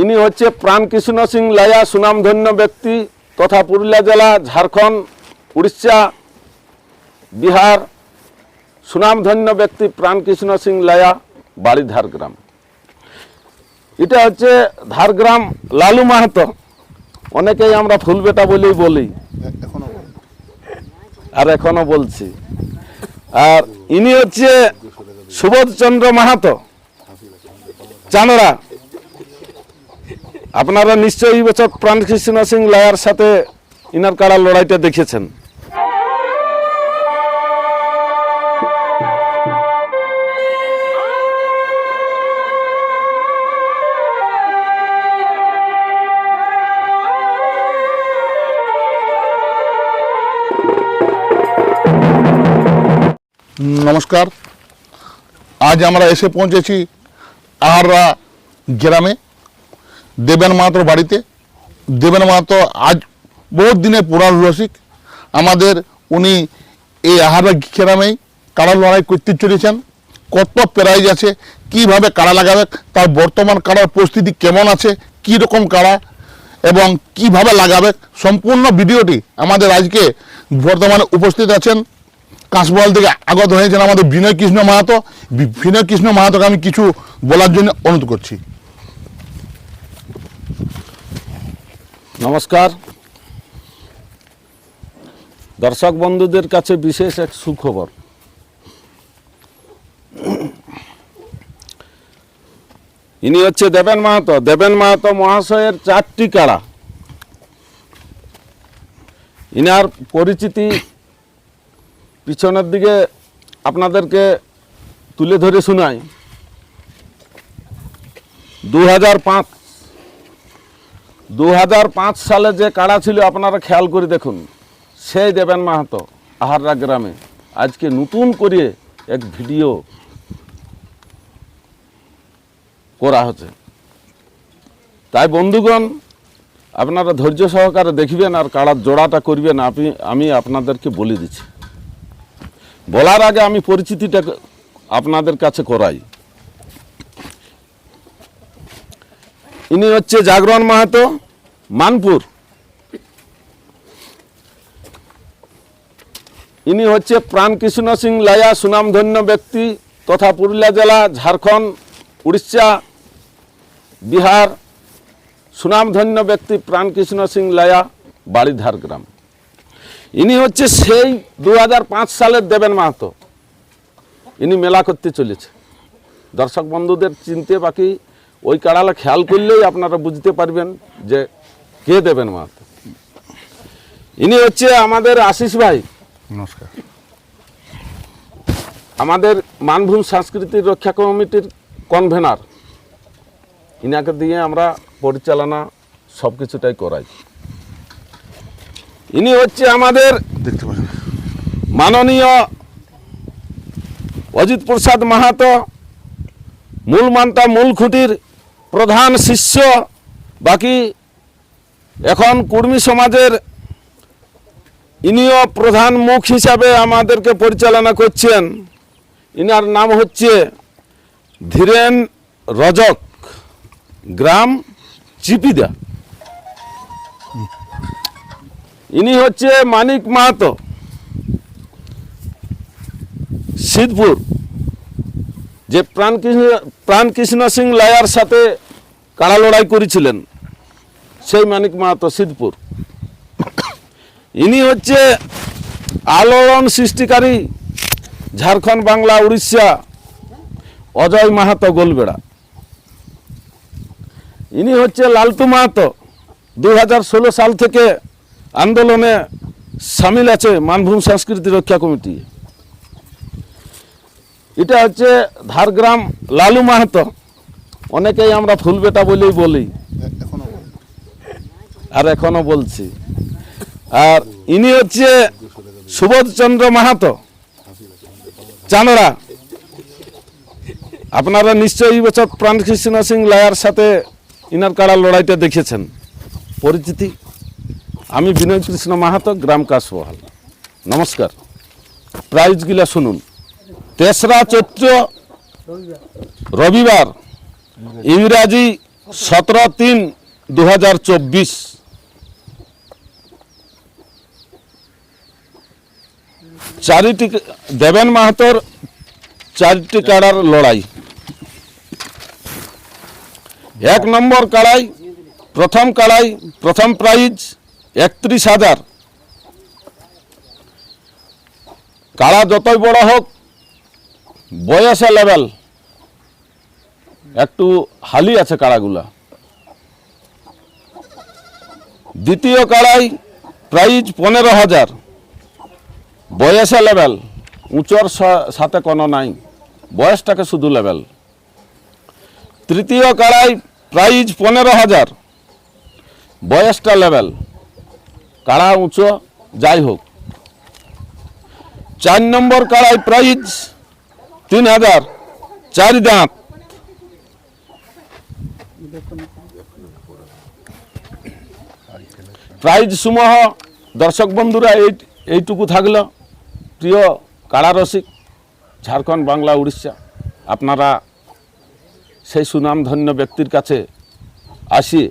ইনি হচ্ছে প্রাণকৃষ্ণ সিং লায়া সুনামধন্য ব্যক্তি তথা পুরুলিয়া জেলা ঝাড়খণ্ড উড়িষ্যা বিহার সুনামধন্য ব্যক্তি প্রাণকৃষ্ণ সিং লায়া বাড়ি ঝাড়গ্রাম এটা হচ্ছে ঝাড়গ্রাম লালু মাহাতো। অনেকেই আমরা ফুলবেটা বলেই বলি। আর এখনও বলছি। আর ইনি হচ্ছে সুবোধচন্দ্র মাহাতো চানড়া আপনারা নিশ্চয়ই বছর প্রাণকৃষ্ণ সিং লায়ার সাথে ইনার কাড়া লড়াইটা দেখেছেন। নমস্কার। আজ আমরা এসে পৌঁছেছি আহাররা গ্রামে। দেবেন মাহাতোর বাড়িতে, দেবেন মাহাতো আজ বহুত দিনের পুরাণ রসিক। আমাদের উনি এই আহাররা গ্রামেই কাড়া লড়াই করতে চলেছেন, কত প্রাইজ আছে, কীভাবে কাড়া লাগাবে, তার বর্তমান কাড়ার পরিস্থিতি কেমন আছে কি রকম কাড়া এবং কীভাবে লাগাবে, সম্পূর্ণ ভিডিওটি আমাদের আজকে বর্তমানে উপস্থিত আছেন। কাঁচবল থেকে আগত হয়েছেন আমাদের বিনয় কৃষ্ণ মাহাতো। বিনয় কৃষ্ণ মাহাতোকে আমি কিছু বলার জন্য অনুরোধ করছি। নমস্কার। দর্শক বন্ধুদের কাছে বিশেষ এক সুখবর। ইনি হচ্ছে দেবেন মাহাতো। দেবেন মাহাতো মহাশয়ের চারটি কাড়া। ইনার পরিচিতি পিছনের দিকে আপনাদেরকে তুলে ধরে শোনাই। দু হাজার পাঁচ দু হাজার পাঁচ সালে যে কাড়া ছিল, আপনারা খেয়াল করে দেখুন। সেই দেবেন মাহাতো, আহাররা গ্রামে। আজকে নতুন করে এক ভিডিও করা হচ্ছে। তাই বন্ধুগণ, আপনারা ধৈর্য সহকারে দেখবেন আর কাড়ার জোড়াটা করবেন, আপনি, আমি আপনাদেরকে বলে দিচ্ছি। বলার আগে আমি পরিচিতিটা আপনাদের কাছে করাই। ইনি হচ্ছে জাগরণ মাহাতো, মানপুর। ইনি হচ্ছে প্রাণকৃষ্ণ সিং লায়া, সুনামধন্য ব্যক্তি, তথা পুরুলিয়া জেলা, ঝাড়খণ্ড, উড়িষ্যা, বিহার, সুনামধন্য ব্যক্তি প্রাণকৃষ্ণ সিং লায়া বাড়ি ঝাড়গ্রাম ইনি হচ্ছে সেই দু হাজার পাঁচ সালের দেবেন মাহাতো। ইনি মেলা করতে চলেছে। দর্শক বন্ধুদের চিনতে বাকি ওই কাড়ালা খেয়াল করলেই আপনারা বুঝতে পারবেন যে কে দেবেন মাহাতো ইনি হচ্ছে আমাদের আশিস ভাই। নমস্কার। আমাদের মানভূম সাংস্কৃতিক রক্ষা কমিটির কনভেনার ইনাকে দিয়ে আমরা পরিচালনা সব কিছুটাই করাই। ইনি হচ্ছে আমাদের দেখতে পাচ্ছেন। মাননীয় অজিত প্রসাদ মাহাতো মূল মান্তা মূল খুঁটির প্রধান শিষ্য, বাকি এখন কুর্মী সমাজের ইনিও প্রধান মুখ হিসাবে আমাদেরকে পরিচালনা করছেন। ইনার নাম হচ্ছে ধীরেন রজক, গ্রাম চিপিদা। ইনি হচ্ছে মানিক মাহাতো, সিদ্ধপুর। যে প্রাণকৃষ্ণ প্রাণকৃষ্ণ সিং লায়ার সাথে কাড়া লড়াই করেছিলেন? সেই মানিক মাহাতো, সিদ্ধপুর। ইনি হচ্ছে আলোড়ন সৃষ্টিকারী ঝাড়খণ্ড বাংলা উড়িষ্যা অজয় মাহাতো গোলবেড়া। ইনি হচ্ছে লালটু মাহাতো দু হাজার ষোলো সাল থেকে আন্দোলনে সামিল আছে মানভূম সংস্কৃতি রক্ষা কমিটি। এটা হচ্ছে ধারগ্রাম লালু মাহাতো। অনেকেই আমরা ফুলবেটা বলেই বলি। আর এখনও বলছি। আর ইনি হচ্ছে সুবোধচন্দ্র মাহাতো। চানড়া আপনারা নিশ্চয়ই এই বছর প্রাণকৃষ্ণ সিং লায়ার সাথে ইনার কাড়া লড়াইটা দেখেছেন। পরিচিতি? আমি বিনয় কৃষ্ণ মাহাতো গ্রাম কাশবহাল। নমস্কার। প্রাইজগুলা শুনুন। তেসরা চৈত্র রবিবার, ইংরাজি সতেরো তিন দু হাজার চব্বিশ। চারিটি দেবেন মাহাতোর চারটি কাড়ার লড়াই। এক নম্বর কাড়াই, প্রথম কাড়াই, প্রথম প্রাইজ একত্রিশ হাজার। কাড়া যতই বড় হোক বয়সে লেভেল একটু হালি আছে কাড়াগুলা। দ্বিতীয় কাড়াই প্রাইজ পনেরো হাজার। বয়সে লেভেল উঁচর সাথে কোনো নাই। বয়সটাকে শুধু লেভেল তৃতীয় কাড়াই প্রাইজ পনেরো হাজার। বয়সটা লেভেল কাড়া উঁচু, যাই হোক। চার নম্বর কাড়াই প্রাইজ তিন হাজার চার দাঁত প্রাইজ সমূহ, দর্শক বন্ধুরা, এই, এইটুকু থাকল। প্রিয় কাড়া রসিক, ঝাড়খণ্ড বাংলা, উড়িষ্যা, আপনারা সেই সুনামধন্য ব্যক্তির কাছে আসি,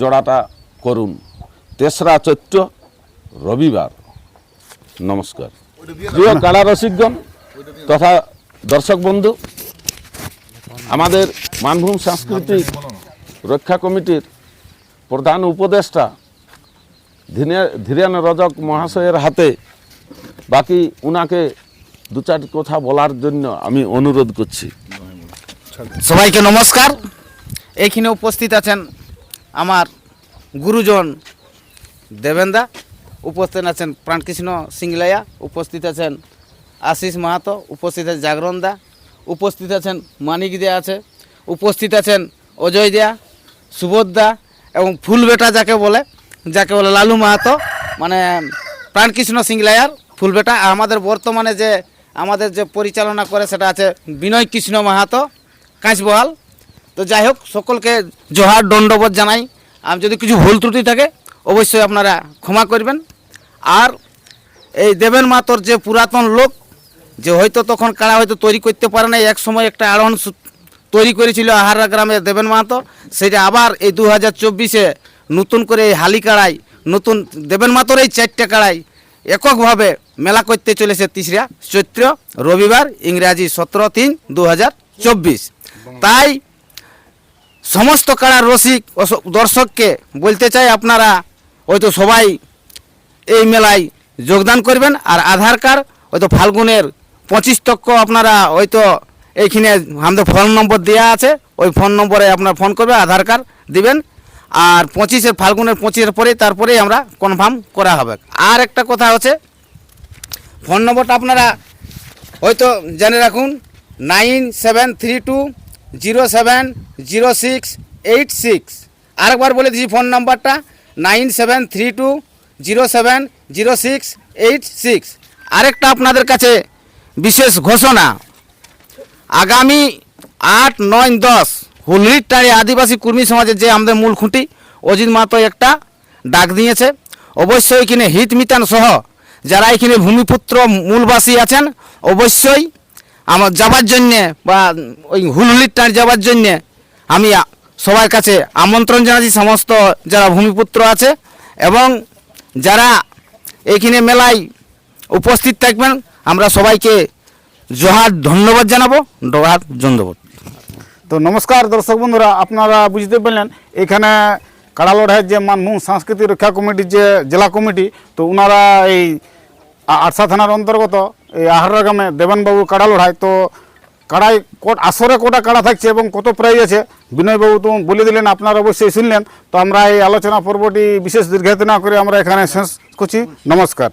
জোড়াটা করুন। তেসরা চৈত্র, রবিবার। নমস্কার। প্রিয় কাড়া রসিকগণ, তথা দর্শক বন্ধু, আমাদের মানভূম সাংস্কৃতিক রক্ষা কমিটির প্রধান উপদেষ্টা ধীরে ধীরেন রজক মহাশয়ের হাতে বাকি উনাকে দু চারটি কথা বলার জন্য আমি অনুরোধ করছি। সবাইকে নমস্কার। এইখানে উপস্থিত আছেন আমার গুরুজন দেবেন্দা উপস্থিত আছেন প্রাণকৃষ্ণ সিংলাইয়া, উপস্থিত আছেন আশিস মাহাতো, উপস্থিত আছে জাগরণ দা, উপস্থিত আছেন মানিক দে আছে, উপস্থিত আছেন অজয় দেয়া সুবোধ দা এবং ফুল বেটা যাকে বলে যাকে বলে লালু মাহাতো মানে প্রাণকৃষ্ণ সিংলাইয়ার ফুল বেটা। আমাদের বর্তমানে যে, আমাদের যে পরিচালনা করে সেটা আছে বিনয় কৃষ্ণ মাহাতো কাঁচবহাল তো যাই হোক, সকলকে জোহার, দণ্ডবোধ জানাই। আর যদি কিছু ভুল ত্রুটি থাকে, অবশ্যই আপনারা ক্ষমা করবেন। আর এই দেবেন মাতর যে পুরাতন লোক যে হয়তো তখন কারা হয়তো তৈরি করতে পারে না এক সময় একটা আরোহণ তৈরি করেছিল আহারা গ্রামে দেবেন মাহাতো। সেটা আবার এই দু হাজার চব্বিশে নতুন করে এই হালি কাড়াই, নতুন দেবেন মাতর এই চারটে কাড়াই এককভাবে মেলা করতে চলেছে তিসরা চৈত্র, রবিবার, ইংরাজি সতেরো তিন দু তাই সমস্ত কাড়ার রসিক দর্শককে বলতে চাই আপনারা, হয়তো সবাই এই মেলায় যোগদান করবেন, আর আধার কার্ড, হয়তো ফাল্গুনের পঁচিশ তক্ক আপনারা হয়তো এইখানে আমাদের ফোন নম্বর দেওয়া আছে, ওই ফোন নম্বরে আপনারা ফোন করবে আধার কার্ড দিবেন, আর পঁচিশের ফাল্গুনের পঁচিশের পরে তারপরেই আমরা কনফার্ম করা হবে। আর একটা কথা হচ্ছে, ফোন নম্বরটা আপনারা হয়তো জেনে রাখুন, nine seven three two zero seven zero six eight six. আরেকবার বলে দিচ্ছি ফোন নাম্বারটা, nine seven three two zero seven zero six eight six. আরেকটা আপনাদের কাছে বিশেষ ঘোষণা। আগামী আট, নয়, দশ হুলরির টাড়ি আদিবাসী কর্মী সমাজের যে আমাদের মূল খুঁটি, অজিত মাহাতো একটা ডাক দিয়েছে। অবশ্যই এখানে হিত মিতান সহ যারা এখানে ভূমিপুত্র, মূলবাসী আছেন, অবশ্যই আমার যাবার জন্যে বা ওই হুলহুলির টাড়ি যাবার জন্যে আমি সবার কাছে আমন্ত্রণ জানাচ্ছি সমস্ত যারা ভূমিপুত্র আছে এবং যারা এইখানে মেলায় উপস্থিত থাকবেন আমরা সবাইকে জোহার ধন্যবাদ জানাব জোহার ধন্যবাদ তো নমস্কার দর্শক বন্ধুরা, আপনারা বুঝতে পারলেন, এখানে কাড়ালড়াইয়ের যে মানভূম সাংস্কৃতিক রক্ষা কমিটির যে জেলা কমিটি, তো ওনারা এই আরসা থানার অন্তর্গত, এই আহারা গ্রামে দেবানবাবু কাড়া লড়াই, তো কাড়াই কোট আসরে কোটা কাড়া থাকছে এবং কত প্রাইজ আছে? বিনয়বাবু তো বলে দিলেন, আপনারা অবশ্যই শুনলেন। তো আমরা এই আলোচনা পর্বটি বিশেষ দীর্ঘায়িত না করে আমরা এখানে শেষ করছি। নমস্কার।